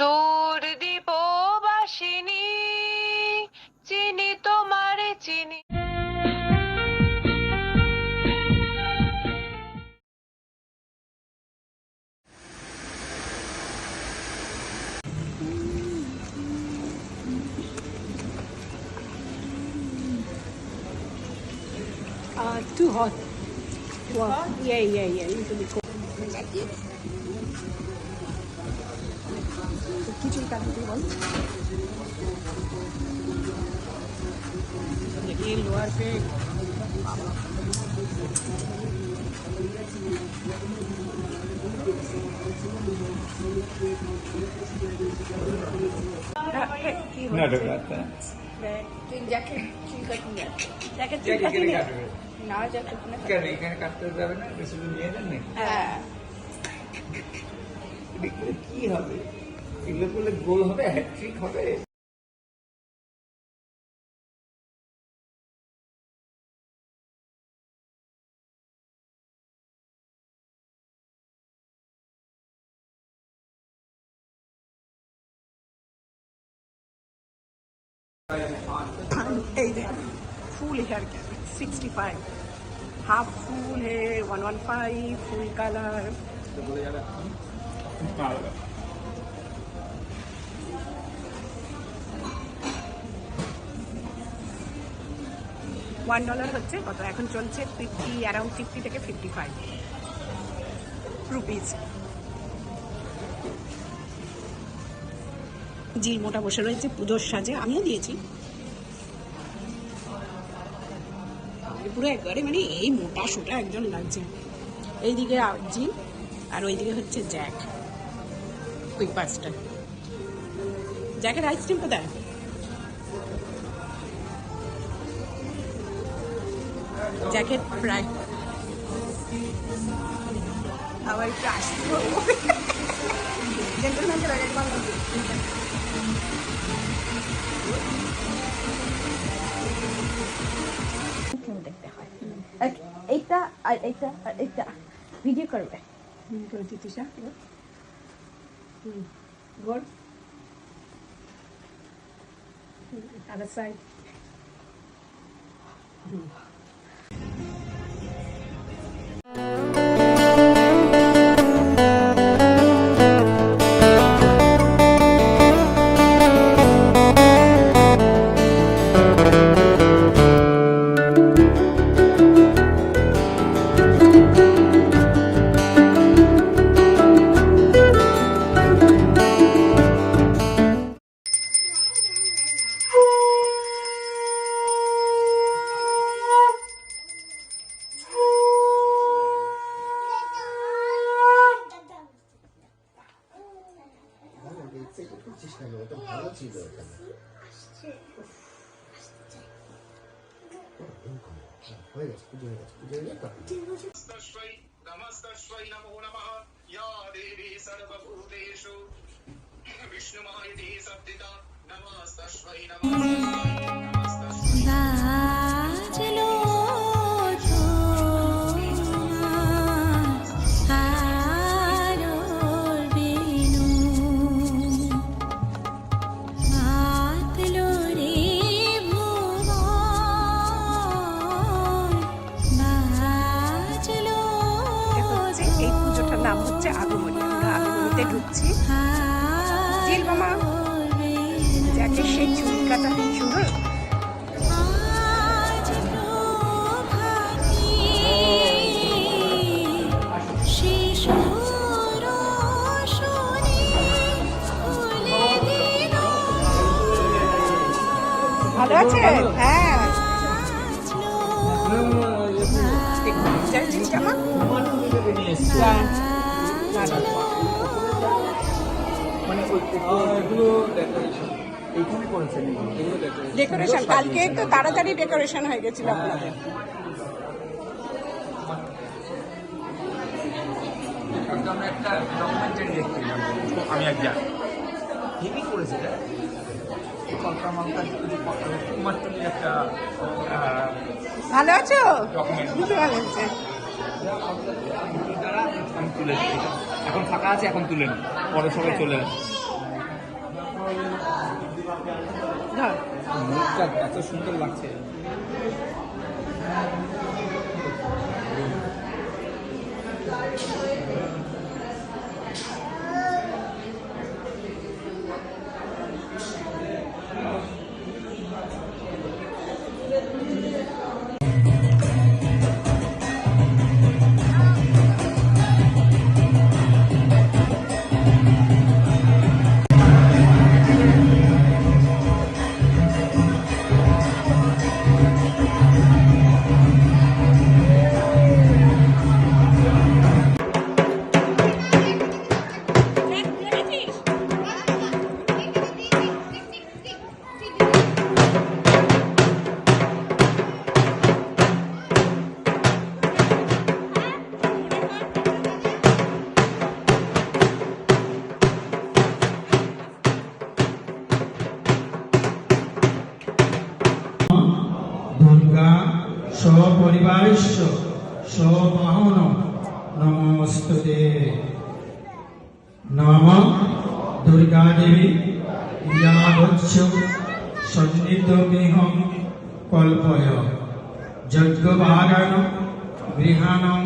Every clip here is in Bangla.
দূর দীপবাসিনী চিনি তোমারে চিনি Uh, too hot. Well, yeah, yeah, yeah. Little bit jacket চুল কাটিং জ্যাকেট কে এখানে কাটবে না জ্যাকেট না কেন এখানে কাটতে যাবে না বেশি দূর নিয়ে যান নাকি হ্যাঁ এটা করে কি হবে ফিল্ডে করলে গোল হবে হ্যাট্রিক হবে Hey there. Full haircut, 65. Half full hair, 115, full color. One dollar হচ্ছে, কত? এখন চলছে ফিফটি অ্যারাউন্ড ফিফটি থেকে ফিফটি ফাইভ রুপিস জিল মোটা বসে রয়েছে, পুজোর সাজে। আমিও দিয়েছি। পুরো একবারে মানে এই মোটা সোটা একজন লাগছে। এইদিকে জিল, আর ওইদিকে হচ্ছে জ্যাক। ওই পাঁচটা। জ্যাকের আইসক্রিম কোথায়? জ্যাকেট প্রায় আবার একটু আসতে জেন্টলম্যানদের আগে একবার কেন দেখতে হয় আর এইটা আর এইটা আর এইটা ভিডিও করবে হুম, করে দিতিস হ্যাঁ হুম গোল আদার সাইড চেষ্টা এখানে এটা ভালো ছিল এখানে হয়ে গেছে পুজো হয়ে গেছে পুজো হয়ে গেছে নমস্তস্বৈ নমো নমঃ ইয়া দেবী সর্বভূতেষু বিষ্ণুমায়িতে সব্দিতা নমস্তস্বৈ নমঃ নমস্তস্বৈ নাম হচ্ছে আগমনী। আমরা আগমনীতে ঢুকছি। জিল মামা। জ্যাকের সেই চুল কাটা সুন্দর। ভালো আছে হ্যাঁ। আমার মানে ডেকোরেশন এইখানে করেছেন ডেকোরেশন ডেকোরেশন কালকে তো তাড়াতাড়ি ডেকোরেশন হয়ে গেছিল। আপনাদের আমরা একটা ডকুমেন্টারি দেখছিলাম আমি এক হেভি করেছে কলকা মলকা কুমারটুলির একটা ভালো আছো? হচ্ছে দ্বারা তুলে এখন ফাঁকা আছে এখন তুলে নি। পরে সবাই চলে আসে না মুখটা এত সুন্দর লাগছে। নম দুর্গা দেবী ইয়াবচ্ছ সন্নিধ্যমেহম কল্পয় যজ্ঞভাগান গৃহাণম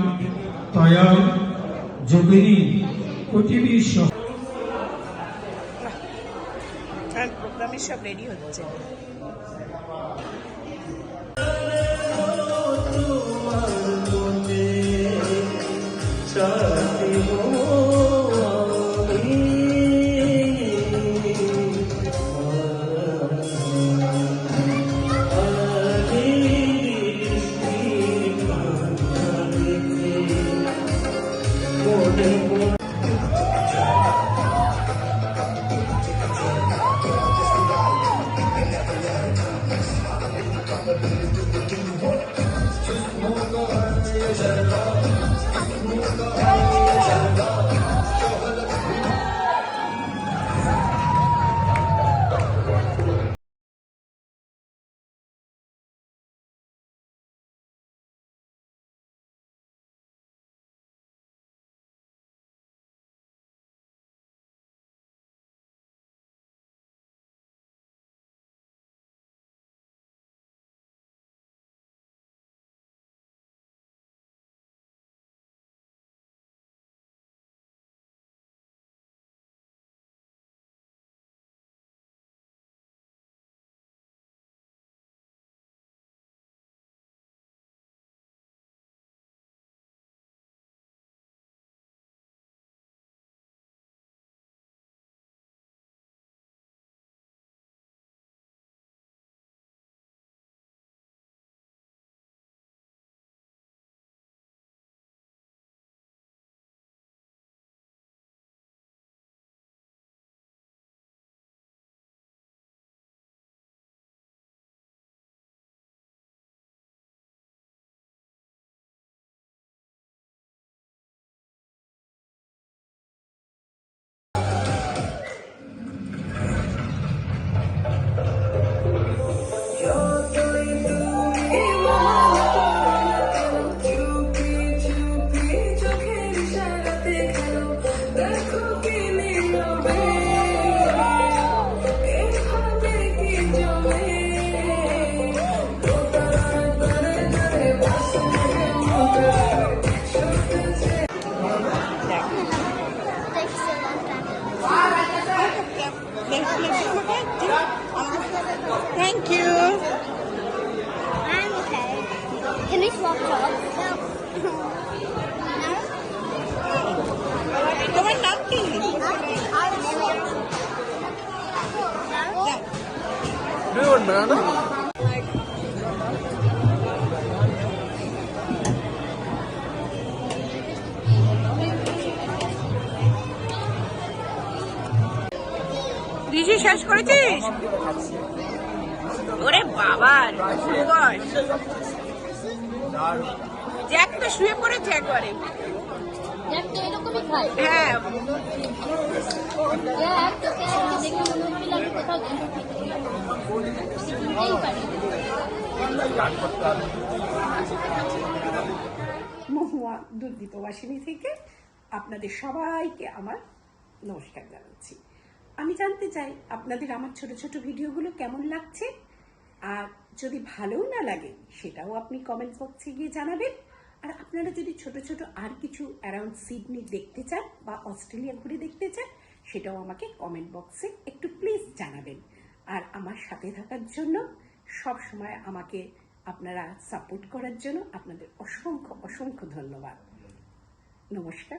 তয় যোগিনী কোটিবিশ্ব আর প্রোগ্রামের সব রেডি হচ্ছে thank Can we swap jobs? No. তোমার নাম কি ঋষি শেষ করেছিস? ওরে বাবার জ্যাক তো শুয়ে পড়েছে একবারে। তো এরকমই হ্যাঁ। দেখে মনে হচ্ছিল আমি কোথাও মহুয়া দুর্দীপবাসিনী থেকে আপনাদের সবাইকে আমার নমস্কার জানাচ্ছি। আমি জানতে চাই আপনাদের আমার ছোট ছোট ভিডিওগুলো কেমন লাগছে? আর যদি ভালোও না লাগে, সেটাও আপনি কমেন্ট বক্সে গিয়ে জানাবেন। আর আপনারা যদি ছোট ছোট আর কিছু অ্যারাউন্ড সিডনি দেখতে চান বা অস্ট্রেলিয়া ঘুরে দেখতে চান, সেটাও আমাকে কমেন্ট বক্সে একটু প্লিজ জানাবেন। আর আমার সাথে থাকার জন্য সব সময় আমাকে আপনারা সাপোর্ট করার জন্য আপনাদের অসংখ্য অসংখ্য ধন্যবাদ। নমস্কার।